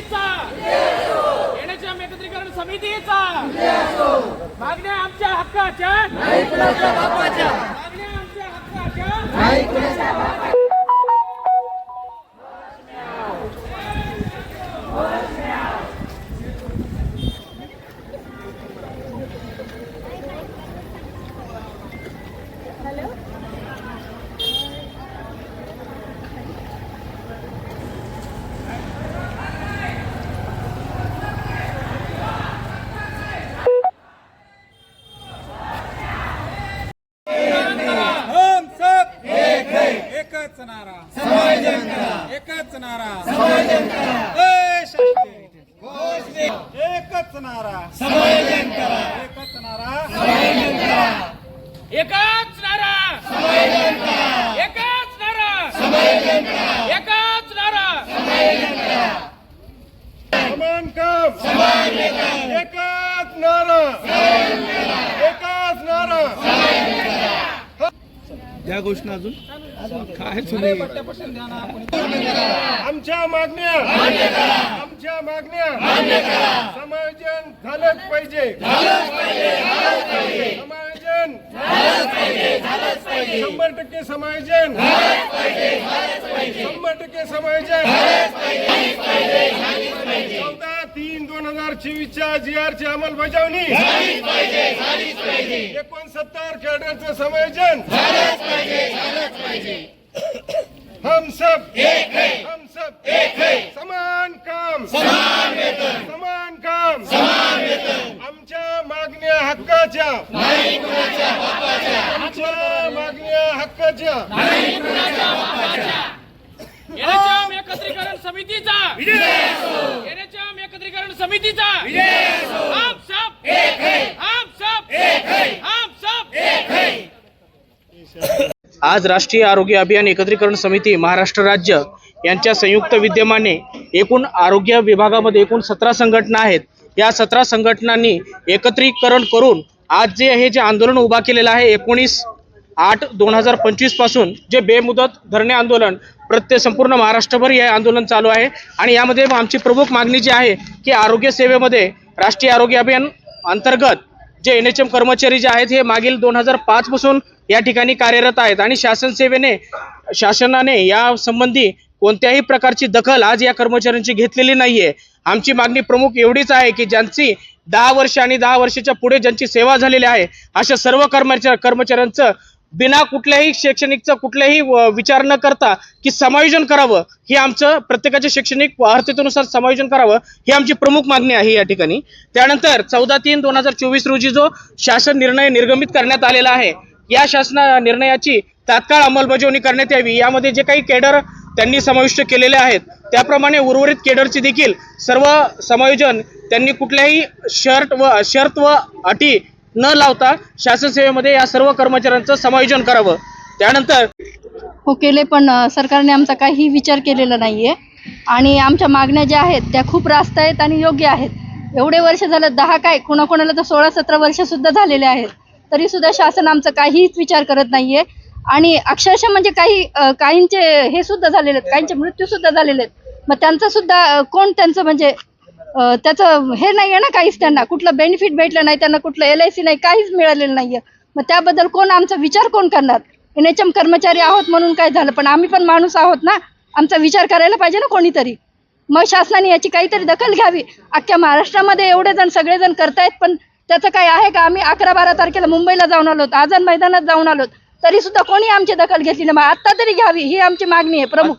समितीचा. येण्याच्या एकत्रीकरण समितीचा. मागण्या आमच्या हक्काच्या. एकच नारा. समायोजन करा एकच नारा. समायोजन करा एकच नारा. समायोजन करा एकच नारा. समायोजन करा एकच नारा. एकच नारा. एकच नारा. समान काम. समान एकच नारा. एकच नारा. त्या घोषणा अजून? आमच्या मागण्या. आमच्या मागण्या. समायोजन झालंच पाहिजे. समायोजन शंभर टक्के समायोजन शंभर टक्के समायोजन. चौदा हजार चोवीसच्या जी आर ची अंमलबजावणी एकोणसत्तर कॅडरचं समायोजन हम सब एक है. हम सब एक है. समान काम. समान वेतन. समान काम. समान वेतन. आमच्या मागण्या हक्काच्या. आमच्या मागण्या हक्काच्या. एनएचएम एकत्रीकरण समितीचा. एकत्रीकरण समितीचा. हम सब. एक है. हम सब. एक है. हम सब. एक है. आज राष्ट्रीय आरोग्य अभियान एकत्रीकरण समिती महाराष्ट्र राज्य यांच्या संयुक्त विद्यमाने एकूण आरोग्य विभागामध्ये एकूण सतरा संघटना आहेत. या सतरा संघटनांनी एकत्रीकरण करून आज जे हे जे आंदोलन उभा केलेलं आहे एकोणीस आठ दोन हजार पंचवीसपासून जे बेमुदत धरणे आंदोलन प्रत्येक संपूर्ण महाराष्ट्रभर हे आंदोलन चालू आहे. आणि यामध्ये आमची प्रमुख मागणी जी आहे की आरोग्य सेवेमध्ये राष्ट्रीय आरोग्य अभियान अंतर्गत जे एन एच एम कर्मचारी जे आहेत हे मागील दोन हजार पाच पासून या ठिकाणी कार्यरत आहेत. आणि शासन सेवेने शासनाने या संबंधी कोणत्याही प्रकारची दखल आज या कर्मचाऱ्यांची घेतलेली नाहीये. आमची मागणी प्रमुख एवढीच आहे की ज्यांची दहा वर्ष आणि दहा वर्षाच्या पुढे ज्यांची सेवा झालेली आहे अशा सर्व कर्मचारी कर्मचाऱ्यांचं बिना कुठल्याही शैक्षणिकचा कुठल्याही विचार न करता की समायोजन करावं हे आमचं प्रत्येकाच्या शैक्षणिक अर्थतेनुसार समायोजन करावं ही आमची प्रमुख मागणी आहे या ठिकाणी. त्यानंतर चौदा तीन दोन हजार चोवीस रोजी जो शासन निर्णय निर्गमित करण्यात आलेला आहे या शासना निर्णयाची तात्काळ अंमलबजावणी करण्यात यावी. यामध्ये जे काही केडर त्यांनी समाविष्ट केलेले आहेत त्याप्रमाणे उर्वरित केडरची देखील सर्व समायोजन त्यांनी कुठल्याही शर्ट व शर्त व अटी न लावता शासन सेवेमध्ये या सर्व कर्मचाऱ्यांचं समायोजन करावं. त्यानंतर हो केले पण सरकारने आमचा काही विचार केलेला नाही आणि आमच्या मागण्या ज्या आहेत त्या खूप रास्त आहेत आणि योग्य आहेत. एवढे वर्ष झालं दहा काय कोणाकोणाला तर सोळा सतरा वर्ष सुद्धा झालेले आहेत. तरी सुद्धा शासन आमचा काहीच विचार करत नाही आणि अक्षरशः म्हणजे काही काहींचे हे सुद्धा झालेले आहेत काहींचे मृत्यू सुद्धा झालेले आहेत. मग त्यांचं सुद्धा कोण त्यांचं म्हणजे त्याचं हे नाही आहे ना काहीच त्यांना. कुठलं बेनिफिट भेटलं नाही त्यांना कुठलं एल आय सी नाही काहीच मिळालेलं नाही आहे मग त्याबद्दल कोण आमचा विचार कोण करणार? एन एच एम कर्मचारी आहोत म्हणून काय झालं? पण आम्ही पण माणूस आहोत ना. आमचा विचार करायला पाहिजे ना कोणीतरी. मग शासनाने याची काहीतरी दखल घ्यावी. अख्ख्या महाराष्ट्रामध्ये एवढे जण सगळेजण करतायत पण त्याचं काय आहे का? आम्ही अकरा बारा तारखेला मुंबईला जाऊन आलोत आझाद मैदानात जाऊन आलोत तरी सुद्धा कोणी आमची दखल घेतली नाही. मग आत्ता तरी घ्यावी ही आमची मागणी आहे प्रमुख